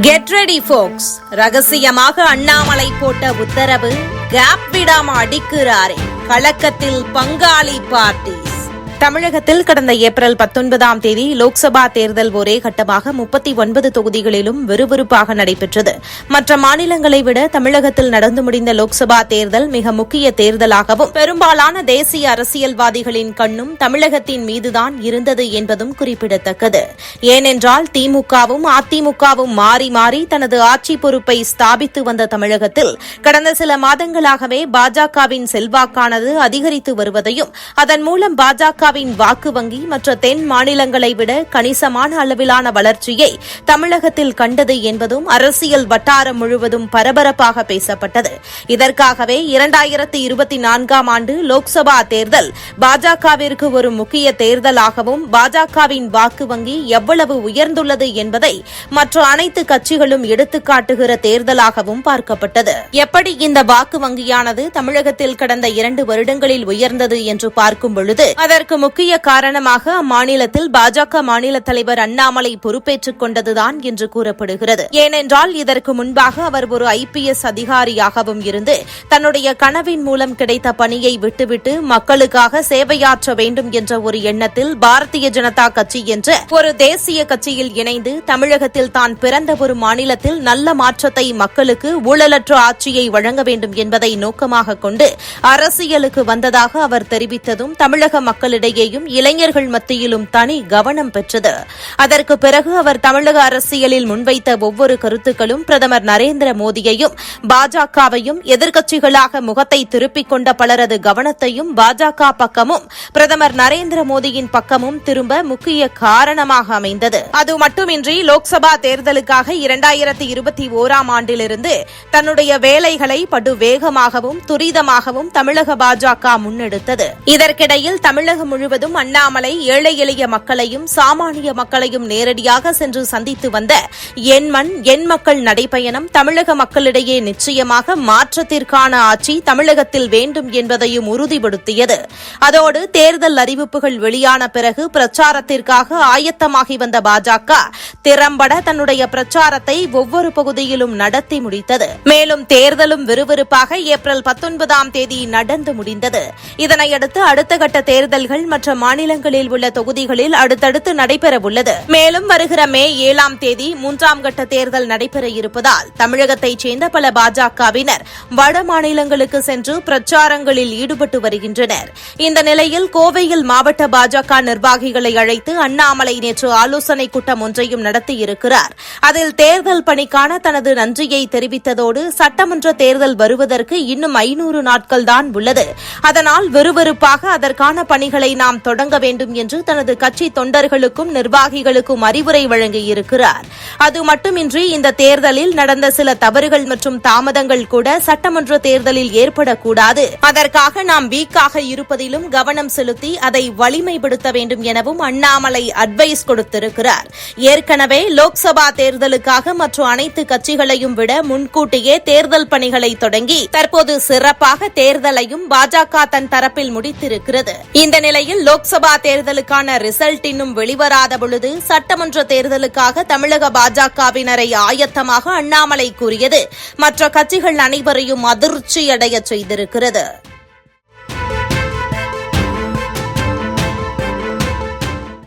Get ready ஃபோக்ஸ் ரகசியமாக அண்ணாமலை போட்ட உத்தரவு கேப் விடாம அடிக்கிறாரே. கலக்கத்தில் பங்காளி பார்ட்டி. தமிழகத்தில் கடந்த ஏப்ரல் பத்தொன்பதாம் தேதி லோக்சபா தேர்தல் ஒரே கட்டமாக முப்பத்தி ஒன்பது தொகுதிகளிலும் விறுவிறுப்பாக நடைபெற்றது. மற்ற மாநிலங்களை விட தமிழகத்தில் நடந்து முடிந்த லோக்சபா தேர்தல் மிக முக்கிய தேர்தலாகவும் பெரும்பாலான தேசிய அரசியல்வாதிகளின் கண்ணும் தமிழகத்தின் மீதுதான் இருந்தது என்பதும் குறிப்பிடத்தக்கது. ஏனென்றால் திமுகவும் அதிமுகவும் மாறி மாறி தனது ஆட்சி பொறுப்பை ஸ்தாபித்து வந்த தமிழகத்தில் கடந்த சில மாதங்களாகவே பாஜகவின் செல்வாக்கானது அதிகரித்து வருவதையும் அதன் மூலம் பாஜக பாஜகவின் வாக்கு வங்கி மற்ற தென் மாநிலங்களை விட கணிசமான அளவிலான வளர்ச்சியை தமிழகத்தில் கண்டது என்பதும் அரசியல் வட்டாரம் முழுவதும் பரபரப்பாக பேசப்பட்டது. இதற்காகவே இரண்டாயிரத்தி இருபத்தி நான்காம் ஆண்டு லோக்சபா தேர்தல் பாஜகவிற்கு ஒரு முக்கிய தேர்தலாகவும் பாஜகவின் வாக்கு வங்கி எவ்வளவு உயர்ந்துள்ளது என்பதை மற்ற அனைத்து கட்சிகளும் எடுத்துக்காட்டுகிற தேர்தலாகவும் பார்க்கப்பட்டது. எப்படி இந்த வாக்கு வங்கியானது தமிழகத்தில் கடந்த இரண்டு வருடங்களில் உயர்ந்தது என்று பார்க்கும் பொழுது அதற்கு முக்கிய காரணமாக அம்மாநிலத்தில் பாஜக மாநில தலைவர் அண்ணாமலை பொறுப்பேற்றுக் கொண்டதுதான் என்று கூறப்படுகிறது. ஏனென்றால் இதற்கு முன்பாக அவர் ஒரு ஐபிஎஸ் அதிகாரியாகவும் இருந்து தன்னுடைய கனவின் மூலம் கிடைத்த பணியை விட்டுவிட்டு மக்களுக்காக சேவையாற்ற வேண்டும் என்ற ஒரு எண்ணத்தில் பாரதிய ஜனதா கட்சி என்ற ஒரு தேசிய கட்சியில் இணைந்து தமிழகத்தில் தான் பிறந்த ஒரு மாநிலத்தில் நல்ல மாற்றத்தை மக்களுக்கு ஊழலற்ற ஆட்சியை வழங்க வேண்டும் என்பதை நோக்கமாக கொண்டு அரசியலுக்கு வந்ததாக அவர் தெரிவித்ததும் தமிழக மக்களிடையே மக்களிடையேயும் இளைஞர்கள் மத்தியிலும் தனி கவனம் பெற்றது. அதற்கு பிறகு அவர் தமிழக அரசியலில் முன்வைத்த ஒவ்வொரு கருத்துக்களும் பிரதமர் நரேந்திர மோடியையும் பாஜகவையும் எதிர்க்கட்சிகளாக முகத்தை திருப்பிக் கொண்ட பலரது கவனத்தையும் பாஜக பக்கமும் பிரதமர் நரேந்திர மோடியின் பக்கமும் திரும்ப முக்கிய காரணமாக அமைந்தது. அது மட்டுமின்றி லோக்சபா தேர்தலுக்காக இரண்டாயிரத்தி இருபத்தி ஓராம் ஆண்டிலிருந்து தன்னுடைய வேலைகளை படு வேகமாகவும் துரிதமாகவும் தமிழக பாஜக முன்னெடுத்தது. இதற்கிடையில் தமிழகம் முழுவதும் அண்ணாமலை ஏழை எளிய மக்களையும் சாமானிய மக்களையும் நேரடியாக சென்று சந்தித்து வந்த என் மண் என் மக்கள் நடைபயணம் தமிழக மக்களிடையே நிச்சயமாக மாற்றத்திற்கான ஆட்சி தமிழகத்தில் வேண்டும் என்பதையும் உறுதிப்படுத்தியது. அதோடு தேர்தல் அறிவிப்புகள் வெளியான பிறகு பிரச்சாரத்திற்காக ஆயத்தமாகி வந்த பாஜக திறம்பட தன்னுடைய பிரச்சாரத்தை ஒவ்வொரு பகுதியிலும் நடத்தி முடித்தது. மேலும் தேர்தலும் விறுவிறுப்பாக ஏப்ரல் பத்தொன்பதாம் தேதி நடந்து முடிந்தது. இதனையடுத்து அடுத்த கட்ட தேர்தல்கள் மற்ற மாநிலங்களில் உள்ள தொகுதிகளில் அடுத்தடுத்து நடைபெறவுள்ளது. மேலும் வருகிற மே ஏழாம் தேதி மூன்றாம் கட்ட தேர்தல் நடைபெற இருப்பதால் தமிழகத்தைச் சேர்ந்த பல பாஜகவினர் வட மாநிலங்களுக்கு சென்று பிரச்சாரங்களில் ஈடுபட்டு வருகின்றனர். இந்த நிலையில் கோவையில் மாவட்ட பாஜக நிர்வாகிகளை அழைத்து அண்ணாமலை நேற்று ஆலோசனைக் கூட்டம் ஒன்றையும் நடத்தியிருக்கிறார். அதில் தேர்தல் பணிக்கான தனது நன்றியை தெரிவித்ததோடு சட்டமன்ற தேர்தல் வருவதற்கு இன்னும் ஐநூறு நாட்கள்தான் உள்ளது. அதனால் விறுவிறுப்பாக அதற்கான பணிகளை நாம் தொடங்க வேண்டும் என்று தனது கட்சி தொண்டர்களுக்கும் நிர்வாகிகளுக்கும் அறிவுரை வழங்கியிருக்கிறார். அது மட்டுமின்றி இந்த தேர்தலில் நடந்த சில தவறுகள் மற்றும் தாமதங்கள் கூட சட்டமன்ற தேர்தலில் ஏற்படக்கூடாது. அதற்காக நாம் வீக்காக இருப்பதிலும் கவனம் செலுத்தி அதை வலிமைப்படுத்த வேண்டும் எனவும் அண்ணாமலை அட்வைஸ் கொடுத்திருக்கிறார். ஏற்கனவே லோக்சபா தேர்தலுக்காக மற்றும் அனைத்து கட்சிகளையும் விட முன்கூட்டியே தேர்தல் பணிகளை தொடங்கி தற்போது சிறப்பாக தேர்தலையும் பாஜக தன் தரப்பில் முடித்திருக்கிறது. இந்த நிலையில் லோக்சபா தேர்தலுக்கான ரிசல்ட் இன்னும் வெளிவராத பொழுது சட்டமன்ற தேர்தலுக்காக தமிழக பாஜகவினரை ஆயத்தமாக அண்ணாமலை கூறியது. மற்ற கட்சிகள் அனைவரையும் அதிர்ச்சியடைய செய்திருக்கிறது.